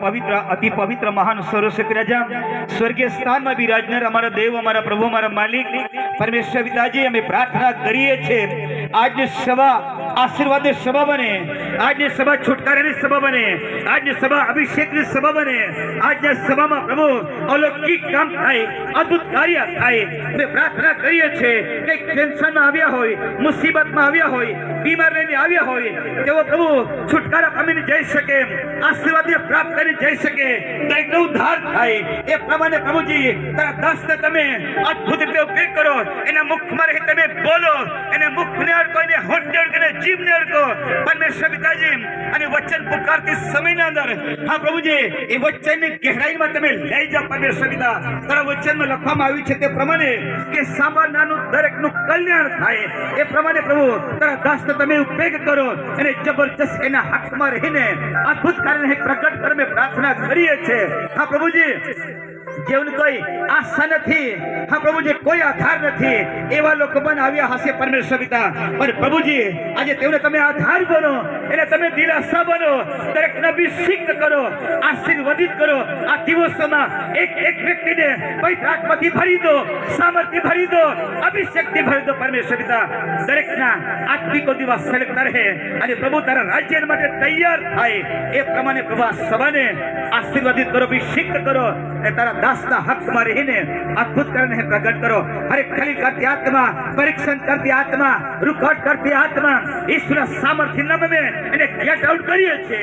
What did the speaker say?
પવિત્ર, અતિ પવિત્ર મહાન સર્વશક્તિ રાજા સ્વર્ગીય સ્થાનમાં બિરાજનાર અમારા દેવ, અમારા પ્રભુ, અમારા માલિક. પરમેશ્વર પિતાજી, અમે પ્રાર્થના કરીએ છીએ. આજ સભા આશીર્વાદની સભા બને. આજની સભા છુટકારાની સભા બને. આજની સભા અભિષેકની સભા બને. આજના સભામાં પ્રભુ અલૌકિક કામ થાય, અદ્ભુત કાર્ય થાય. અમે પ્રાર્થના કરીએ છીએ કે ટેન્શનમાં આવ્યા હોય, મુસીબતમાં આવ્યા હોય, બીમાર લઈને આવ્યા હોય, તેઓ પ્રભુ છુટકારા પામીને જઈ શકે, આશીર્વાદને પ્રાપ્ત કરી જઈ શકે. દરેકનો ઉદ્ધાર થાય. એ પ્રમાણે પ્રભુજી, તારા દાસને તમે અદ્ભુત રીતે ઉપયોગ કરો. એના મુખમાં રહી તમે બોલો. એને એને અડકો એને અડકો પરમેશ્વર પિતાજી અને વચન પુકારતી સમયના અંદર, હા પ્રભુજી, એ વચનની ગહેરાઈમાં તમે લઈ જાઓ પરમેશ્વર પિતા તારા વચનમાં લખવામાં આવ્યું છે તે પ્રમાણે કે સામાનાનું દરેકનું કલ્યાણ થાય. એ પ્રમાણે પ્રભુ, તારા દાસને તમે ઉપયોગ કરો અને જબરજસ્ત એના હકમાં રહીને અદ્ભુત કાર્યને પ્રગટ કરવા અમે પ્રાર્થના કરીએ છીએ. હા પ્રભુજી. જેવું કોઈ આશા નથી. હા, પ્રભુજી, કોઈ આધાર નથી. એવા લોકો પણ આવ્યા હશે પરમેશ્વર પિતા. પણ પ્રભુજી, આજે તેમને તમે આધાર બનો, એને તમે દિલાસા બનો. દરેક નબી સિદ્ધ કરો, આશીર્વાદિત કરો. આ દિવસોમાં એક એક વ્યક્તિને પવિત્ર ભરી દો, સામર્થ્ય ભરી દો, અભિષેકથી ભરી દો પરમેશ્વર પિતા. દરેકના આત્મિકો દિવસ સળગતા રહે. અને પ્રભુ તારા રાજ્ય માટે તૈયાર થાય. એ પ્રમાણે પ્રભુ સભાને આશીર્વાદિત કરો અભિષેક કરો. એ તારા દાસના હકમાં રહીને અદ્ભુત કરને પ્રગટ કરો હરે ખલી કરતી આત્મા પરીક્ષણ કરતી આત્મા રૂખટ કરતી આત્મા ઈશ્વર સામર્થ્ય નામે એને ગેટ આઉટ કરીએ છીએ